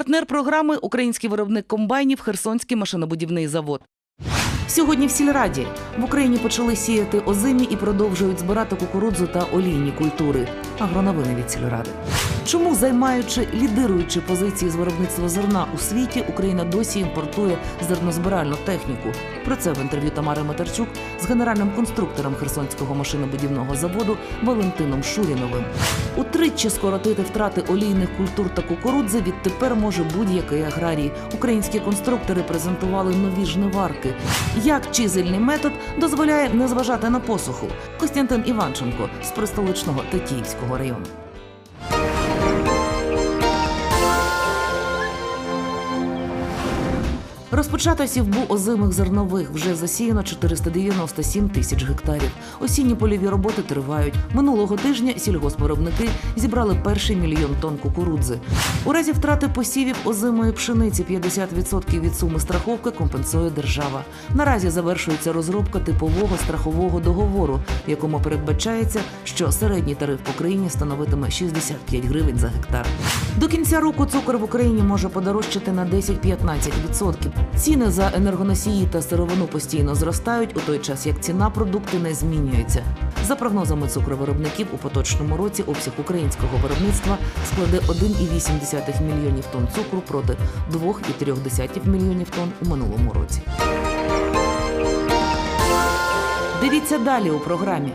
Партнер програми український виробник комбайнів Херсонський машинобудівний завод. Сьогодні в сільраді в Україні почали сіяти озимі і продовжують збирати кукурудзу та олійні культури. Агроновини від сільради. Чому займаючи лідируючі позиції з виробництва зерна у світі, Україна досі імпортує зернозбиральну техніку? Про це в інтерв'ю Тамари Матарчук з генеральним конструктором Херсонського машинобудівного заводу Валентином Шуріновим. Утричі скоротити втрати олійних культур та кукурудзи відтепер може будь-який аграрій. Українські конструктори презентували нові жниварки. Як чизельний метод дозволяє не зважати на посуху? Костянтин Іванченко з пристоличного Тетіївського району. Розпочато сівбу озимих зернових вже засіяно 497 тисяч гектарів. Осінні польові роботи тривають. Минулого тижня сільгоспвиробники зібрали перший мільйон тонн кукурудзи. У разі втрати посівів озимої пшениці 50% від суми страховки компенсує держава. Наразі завершується розробка типового страхового договору, в якому передбачається, що середній тариф по країні становитиме 65 гривень за гектар. До кінця року цукор в Україні може подорожчати на 10-15%. Ціни за енергоносії та сировину постійно зростають, у той час як ціна продукту не змінюється. За прогнозами цукровиробників, у поточному році обсяг українського виробництва складе 1,8 мільйонів тонн цукру проти 2,3 мільйонів тонн у минулому році. Дивіться далі у програмі.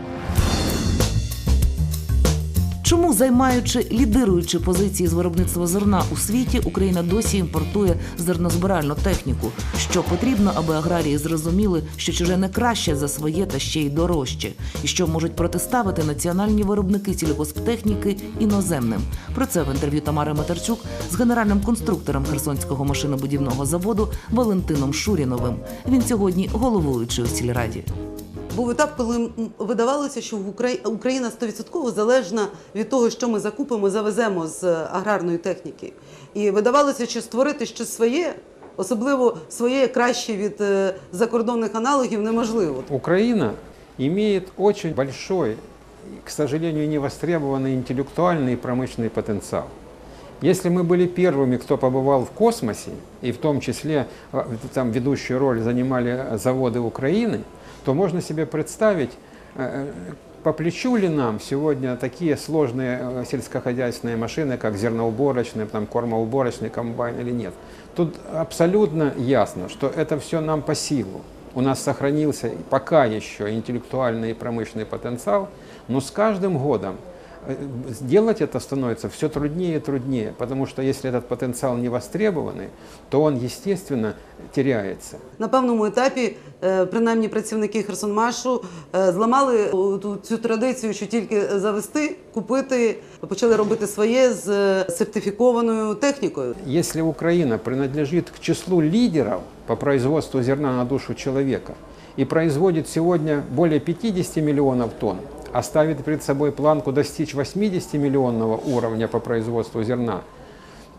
Чому займаючи лідируючі позиції з виробництва зерна у світі, Україна досі імпортує зернозбиральну техніку? Що потрібно, аби аграрії зрозуміли, що чуже не краще за своє та ще й дорожче, і що можуть протиставити національні виробники сільгосптехніки іноземним? Про це в інтерв'ю Тамари Матарчук з генеральним конструктором Херсонського машинобудівного заводу Валентином Шуріновим. Він сьогодні головуючий у сільраді Був етап, коли м, видавалося, що в Украї- Україна 100% залежна від того, що ми закупимо, завеземо з е, аграрної техніки. І видавалося, що створити щось своє, особливо своє краще від е, закордонних аналогів, неможливо. Украина имеет очень большой, и, к сожалению, невостребованный интеллектуальный и промышленный потенциал. Если мы были первыми, кто побывал в космосе, и в том числе э, там ведущую роль занимали э, заводы Украины, то можно себе представить, э, по плечу ли нам сегодня такие сложные э, сельскохозяйственные машины, как зерноуборочные, там, кормоуборочный комбайн или нет. Тут абсолютно ясно, что это все нам по силу. У нас сохранился пока еще интеллектуальный и промышленный потенциал, но с каждым годом э, сделать это становится все труднее и труднее, потому что если этот потенциал не востребованный, то он, естественно, теряется. На певному етапі, е, принаймні працівники Херсонмашу е, зламали о, ту- цю традицію, що тільки завести, купити, почали робити своє з е, сертифікованою технікою. Если Украина принадлежит к числу лидеров по производству зерна на душу человека и производит сегодня более 50 миллионов тонн, а ставит перед собой планку достичь 80 миллионного уровня по производству зерна,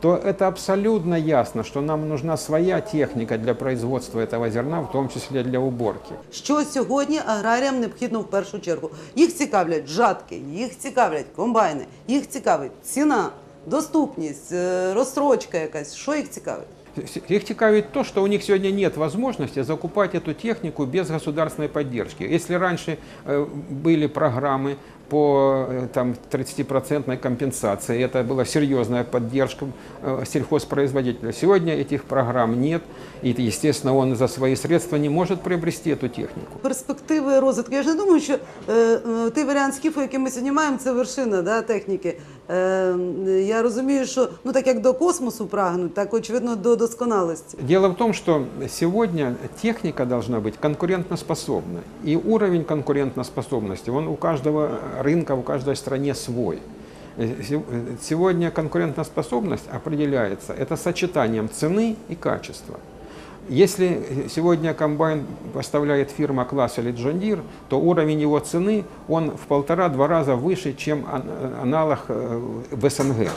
то это абсолютно ясно, что нам нужна своя техника для производства этого зерна, в том числе для уборки. Що сьогодні аграріям необхідно в першу чергу? Їх цікавлять жатки, їх цікавлять комбайни, їх цікавить ціна, доступність, е, розстрочка якась. Що їх цікавить? Их цікавит то, что у них сегодня нет возможности закупать эту технику без государственной поддержки. Если раньше э, были программы по э, там, 30% компенсации, это была серьезная поддержка э, сельхозпроизводителя. Сегодня этих программ нет, и, естественно, он за свои средства не может приобрести эту технику. Перспективи розвитку. Я ж не думаю, що е, е, той варіант скіфу, який ми сьогодні маємо, це вершина да, техніки. Е, я розумію, що ну так як до космосу прагнуть, так очевидно до досконалості. Дело в том, что сегодня техника должна быть конкурентоспособна. И уровень конкурентоспособности, он у каждого рынка, у каждой стране свой. Э, се- э, Сегодня конкурентоспособность определяется это сочетанием цены и качества. Если сегодня комбайн поставляет фирма класса или John то уровень его цены он в полтора-два раза выше, чем ан- аналог э, в СНГ.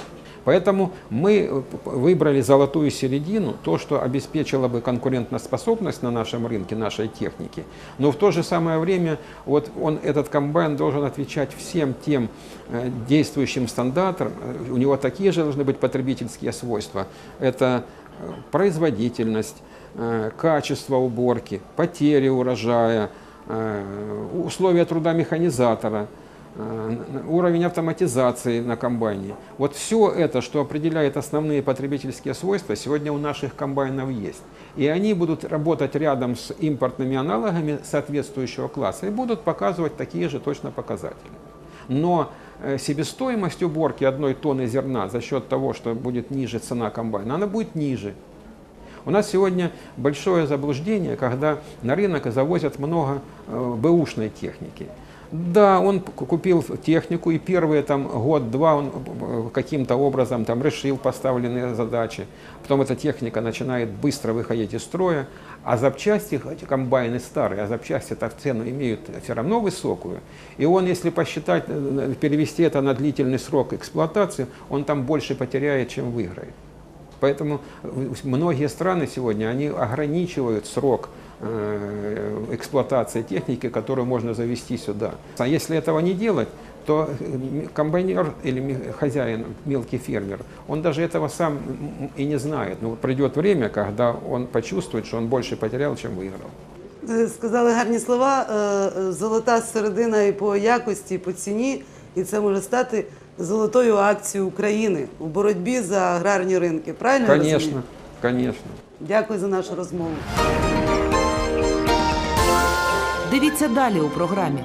Поэтому мы выбрали золотую середину, то, что обеспечило бы конкурентоспособность на нашем рынке, нашей техники. Но в то же самое время вот он, этот комбайн должен отвечать всем тем э, действующим стандартам. Э, У него такие же должны быть потребительские свойства. Это производительность, качество уборки, потери урожая, э, условия труда механизатора, э, уровень автоматизации на комбайне. Вот все это, что определяет основные потребительские свойства, сегодня у наших комбайнов есть. И они будут работать рядом с импортными аналогами соответствующего класса и будут показывать такие же точно показатели. Но э, себестоимость уборки одной тонны зерна за счет того, что будет ниже цена комбайна, она будет ниже. У нас сегодня большое заблуждение, когда на рынок завозят много э, бэушной техники. Да, он купил технику, и первые там год-два он э, каким-то образом там решил поставленные задачи. Потом эта техника начинает быстро выходить из строя, а запчасти, эти комбайны старые, а запчасти так цену имеют все равно высокую. И он, если посчитать, э, перевести это на длительный срок эксплуатации, он там больше потеряет, чем выиграет. Поэтому э, многие страны сегодня, они ограничивают срок э, эксплуатации техники, которую можно завести сюда. А если этого не делать, то э, комбайнер или ме- хозяин, мелкий фермер, он даже этого сам м, и не знает. Но придет время, когда он почувствует, что он больше потерял, чем выиграл. Ви сказали гарні слова. е, е, Золота середина і по якості, і по ціні, і це може стати золотою акцією України у боротьбі за аграрні ринки. Правильно я розумію? Конечно, конечно. Дякую за нашу розмову. Дивіться далі у програмі.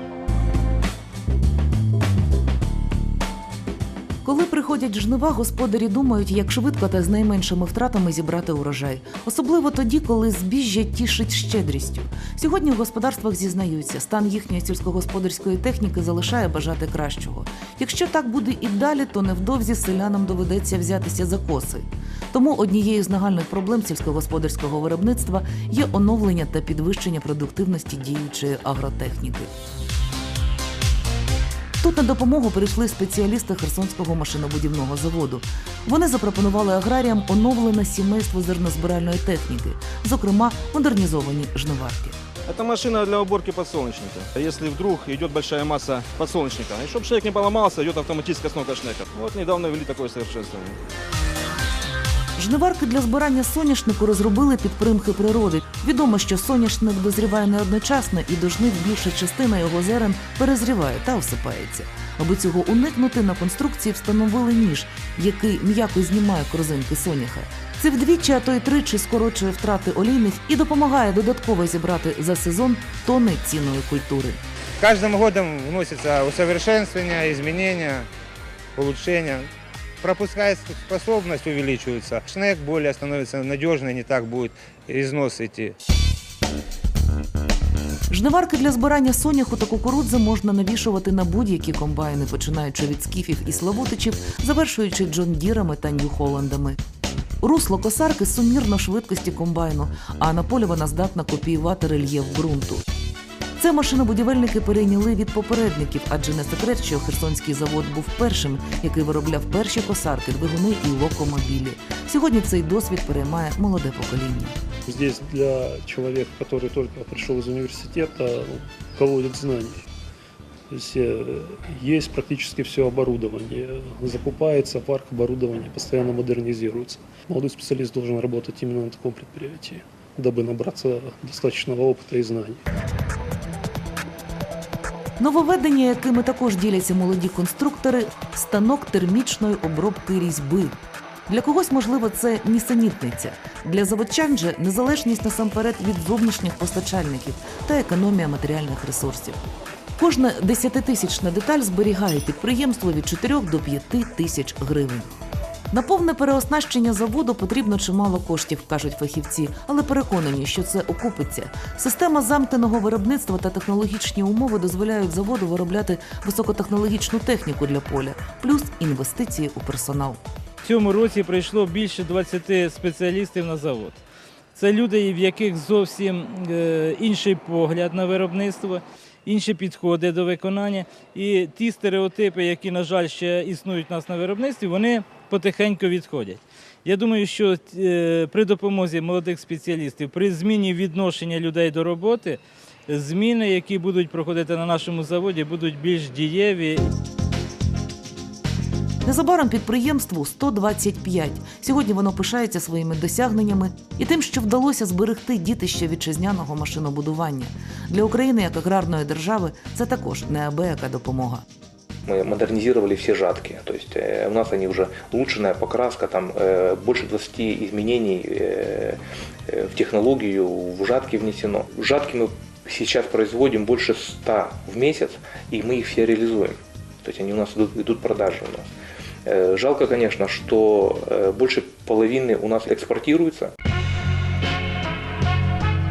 Коли приходять жнива, господарі думають, як швидко та з найменшими втратами зібрати урожай. Особливо тоді, коли збіжжя тішить щедрістю. Сьогодні в господарствах зізнаються, стан їхньої сільськогосподарської техніки залишає бажати кращого. Якщо так буде і далі, то невдовзі селянам доведеться взятися за коси. Тому однією з нагальних проблем сільськогосподарського виробництва є оновлення та підвищення продуктивності діючої агротехніки. Тут на допомогу прийшли спеціалісти Херсонського машинобудівного заводу. Вони запропонували аграріям оновлене сімейство зернозбиральної техніки, зокрема модернізовані жниварки. Это машина для уборки подсолнечника. Если вдруг идет большая масса подсолнечника, и чтобы шнек не поломался, идет автоматическая снока шнеков. Вот недавно ввели такое совершенствование. Жниварки для збирання соняшнику розробили під примхи природи. Відомо, що соняшник дозріває не одночасно, і до жнив більша частина його зерен перезріває та осипається. Аби цього уникнути, на конструкції встановили ніж, який м'яко знімає корзинки соняха. Це вдвічі, а то й тричі скорочує втрати олійних і допомагає додатково зібрати за сезон тони цінної культури. Каждым годом вносятся усовершенствования, изменения, улучшения. Пропуская способность увеличивается. Шнек более становится надежный, не так будет износ идти. Жниварки для збирання соняху та кукурудзи можна навішувати на будь-які комбайни, починаючи від скіфів і славутичів, завершуючи джондірами та нью-холландами. Русло косарки сумірно швидкості комбайну, а на полі вона здатна копіювати рельєф ґрунту. Це машинобудівельники перейняли від попередників, адже не секрет, що Херсонський завод був першим, який виробляв перші косарки, двигуни і локомобілі. Сьогодні цей досвід переймає молоде покоління. Здесь для человека, который только пришел из университета, ну, колодец знаний. То есть э, есть практически все оборудование. Закупается парк оборудования, постоянно модернизируется. Молодой специалист должен работать именно на таком предприятии, дабы набраться достаточного опыта и знаний. Нововведення, якими також діляться молоді конструктори, станок термічної обробки різьби. Для когось, можливо, це нісенітниця. Для заводчан же незалежність насамперед від зовнішніх постачальників та економія матеріальних ресурсів. Кожна десятитисячна деталь зберігає підприємство від 4 до 5 тисяч гривень. На повне переоснащення заводу потрібно чимало коштів, кажуть фахівці, але переконані, що це окупиться. Система замкненого виробництва та технологічні умови дозволяють заводу виробляти високотехнологічну техніку для поля, плюс інвестиції у персонал. В цьому році прийшло більше 20 спеціалістів на завод. Це люди, в яких зовсім е, інший погляд на виробництво, інші підходи до виконання. І ті стереотипи, які, на жаль, ще існують у нас на виробництві, вони потихеньку відходять. Я думаю, що е, при допомозі молодих спеціалістів, при зміні відношення людей до роботи, зміни, які будуть проходити на нашому заводі, будуть більш дієві. Незабаром підприємству 125. Сьогодні воно пишається своїми досягненнями і тим, що вдалося зберегти дітище вітчизняного машинобудування. Для України як аграрної держави це також неабияка допомога. Мы модернизировали все жатки, то есть э, у нас они уже улучшенная покраска, там э, больше 20 изменений э, в технологию в жатки внесено. Жатки мы сейчас производим больше 100 в месяц, и мы их все реализуем. То есть они у нас идут, идут продажи у нас. Жалко, конечно, что больше половины у нас экспортируется.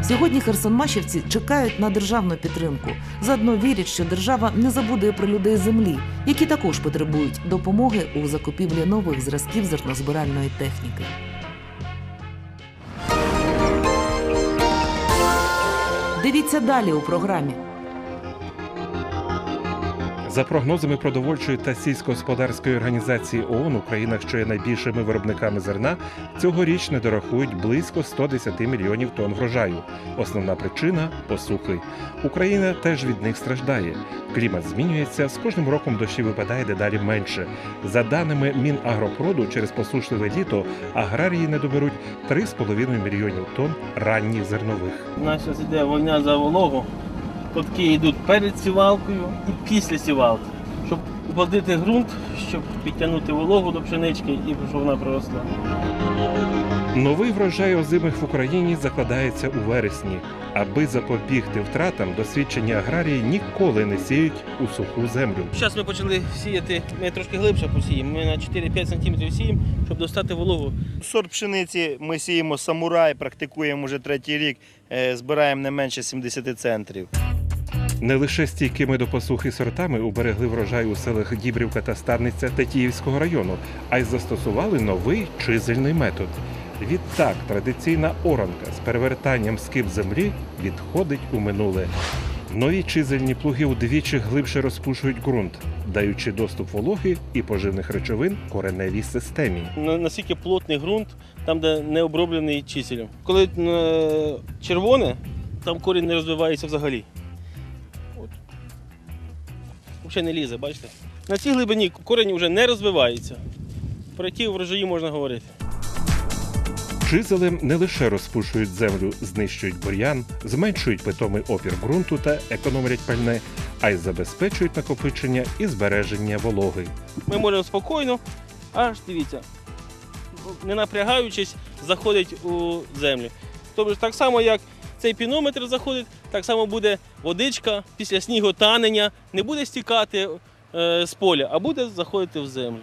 Сьогодні херсонмашівці чекають на державну підтримку. Заодно вірять, що держава не забуде про людей землі, які також потребують допомоги у закупівлі нових зразків зернозбиральної техніки. Дивіться далі у програмі. За прогнозами продовольчої та сільськогосподарської організації ООН, Україна, що є найбільшими виробниками зерна, цьогоріч не дорахують близько 110 мільйонів тонн врожаю. Основна причина посухи. Україна теж від них страждає. Клімат змінюється, з кожним роком дощі випадає дедалі менше. За даними Мінагропроду, через посушливе літо аграрії не доберуть 3,5 мільйонів тонн ранніх зернових. У зараз йде війна за вологу. Котки йдуть перед сівалкою і після сівалки, щоб уплотнити ґрунт, щоб підтягнути вологу до пшенички і щоб вона проросла. Новий врожай озимих в Україні закладається у вересні. Аби запобігти втратам, досвідчені аграрії ніколи не сіють у суху землю. Зараз ми почали сіяти, ми трошки глибше посіємо. Ми на 4-5 см сіємо, щоб достати вологу. Сорт пшениці ми сіємо самурай, практикуємо вже третій рік, е, збираємо не менше 70 центрів. Не лише стійкими до посухи сортами уберегли врожай у селах Дібрівка та Старниця Тетіївського району, а й застосували новий чизельний метод. Відтак традиційна оранка з перевертанням скип землі відходить у минуле. Нові чизельні плуги удвічі глибше розпушують ґрунт, даючи доступ вологи і поживних речовин кореневій системі. На- Наскільки плотний ґрунт, там, де не оброблений чиселем. Коли е, червоне, там корінь не розвивається взагалі. Взагалі не лізе, бачите? На цій глибині корінь вже не розвивається. Про які врожаї можна говорити. Чизелем не лише розпушують землю, знищують бур'ян, зменшують питомий опір ґрунту та економлять пальне, а й забезпечують накопичення і збереження вологи. Ми можемо спокійно, аж дивіться, не напрягаючись, заходить у землю. Тобто так само, як цей пінометр заходить, так само буде водичка після сніготанення, не буде стікати е, з поля, а буде заходити в землю.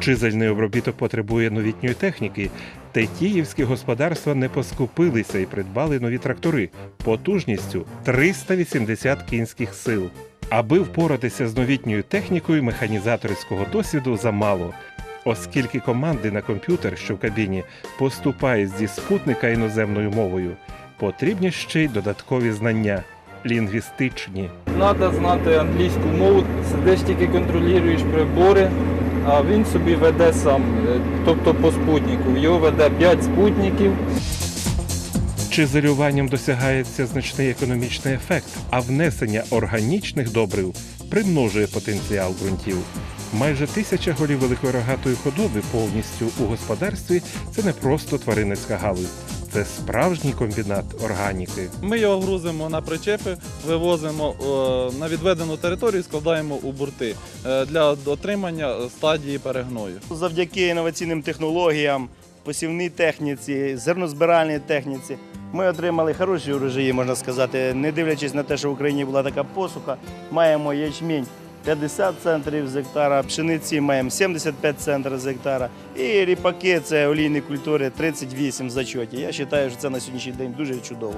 Чизельний обробіток потребує новітньої техніки. Тетіївські господарства не поскупилися і придбали нові трактори потужністю 380 кінських сил. Аби впоратися з новітньою технікою, механізаторського досвіду замало. Оскільки команди на комп'ютер, що в кабіні, поступають зі спутника іноземною мовою, потрібні ще й додаткові знання лінгвістичні. Треба знати англійську мову, сидиш тільки контролюєш прибори, а він собі веде сам, е, тобто по спутнику. Його веде 5 спутників. Чизелюванням досягається значний економічний ефект, а внесення органічних добрив примножує потенціал ґрунтів. Майже тисяча голів великої рогатої худоби повністю у господарстві це не просто тваринницька галузь, це справжній комбінат органіки. Ми його грузимо на причепи, вивозимо е, на відведену територію, і складаємо у бурти е, для отримання стадії перегною. Завдяки інноваційним технологіям, посівній техніці, зернозбиральній техніці, ми отримали хороші урожаї, можна сказати, не дивлячись на те, що в Україні була така посуха, маємо ячмінь 50 центрів з гектара, пшениці маємо 75 центрів з гектара, і ріпаки це олійні культури 38 в зачоті. Я вважаю, що це на сьогоднішній день дуже чудово.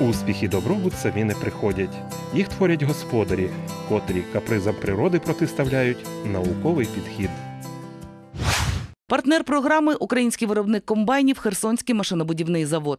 Успіх і добробут самі не приходять. Їх творять господарі, котрі капризам природи протиставляють науковий підхід. Партнер програми український виробник комбайнів Херсонський машинобудівний завод.